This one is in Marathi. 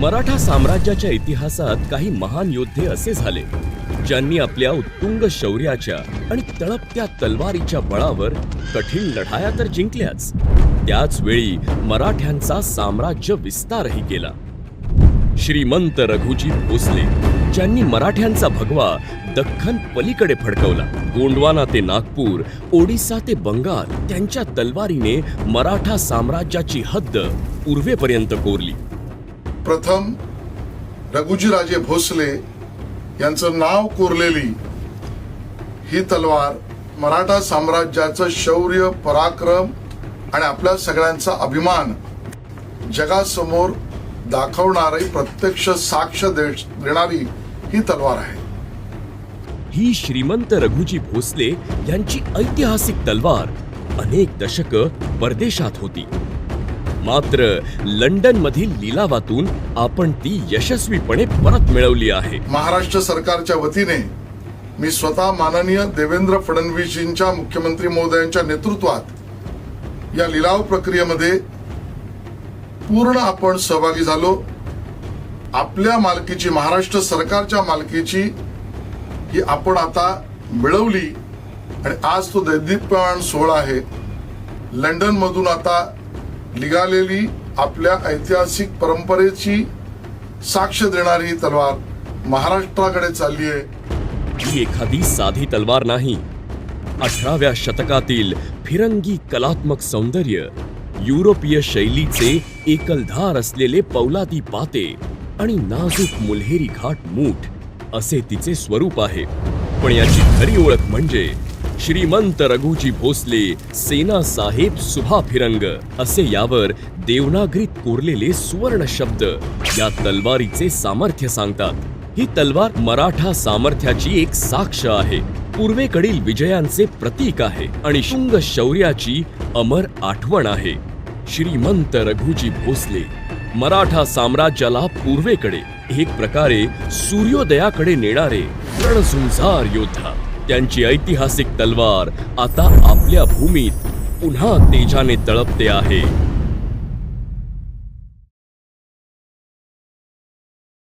मराठा साम्राज्याच्या इतिहासात काही महान योद्धे असे झाले ज्यांनी आपल्या उत्तुंग शौर्याच्या आणि तळपत्या तलवारीच्या बळावर कठीण लढाया तर जिंकल्याच. त्याच वेळी मराठ्यांचा साम्राज्य विस्तारही केला. श्रीमंत रघुजी भोसले ज्यांनी मराठ्यांचा भगवा दख्खन पलीकडे फडकवला. गोंडवाना ते नागपूर ओडिसा ते बंगाल त्यांच्या तलवारीने मराठा साम्राज्याची हद्द पूर्वेपर्यंत कोरली. प्रथम रघुजीराजे भोसले यांचं नाव कोरलेली ही तलवार मराठा साम्राज्याचं शौर्य पराक्रम आणि आपल्या सगळ्यांचा अभिमान जगासमोर दाखवणारी प्रत्यक्ष साक्ष दे- देणारी ही तलवार आहे. ही श्रीमंत रघुजी भोसले यांची ऐतिहासिक तलवार अनेक दशक परदेशात होती. मात्र लंडन मधील लिलावातून आपण ती यशस्वीपणे परत मिळवली आहे. महाराष्ट्र सरकारच्या वतीने मी स्वतः माननीय देवेंद्र फडणवीसजींच्या मुख्यमंत्री महोदयांच्या नेतृत्वात या लिलाव प्रक्रियेमध्ये पूर्ण आपण सहभागी झालो. आपल्या मालकीची महाराष्ट्र सरकारच्या मालकीची ही आपण आता मिळवली. आणि आज तो दैदिप्यमान सोहळा आहे. लंडन मधून आता निघालेली आपल्या ऐतिहासिक परंपरेची साक्ष देणारी तलवार महाराष्ट्राकडे चालली आहे. ही एखादी साधी तलवार नाही. अठराव्या शतकातील फिरंगी कलात्मक सौंदर्य युरोपीय शैलीचे एकलधार असलेले पौलादी पाते आणि नाजूक मुल्हेरी घाट मूठ असे तिचे स्वरूप आहे. पण याची खरी ओळख म्हणजे श्रीमंत रघुजी भोसले सेना साहेब सुभा फिरंग. असे यावर देवनागरीत कोरलेले सुवर्ण शब्द या तलवारीचे सामर्थ्य सांगतात. ही तलवार मराठा सामर्थ्याची एक साक्ष आहे. पूर्वेकडील विजयांचे प्रतीक आहे आणि शुंग शौर्याची अमर आठवण आहे. श्रीमंत रघुजी भोसले मराठा साम्राज्याला पूर्वेकडे एक प्रकारे सूर्योदयाकडे नेणारे रणझुंजार योद्धा. त्यांची ऐतिहासिक तलवार आता आपल्या भूमीत पुन्हा तेजाने तळपते आहे.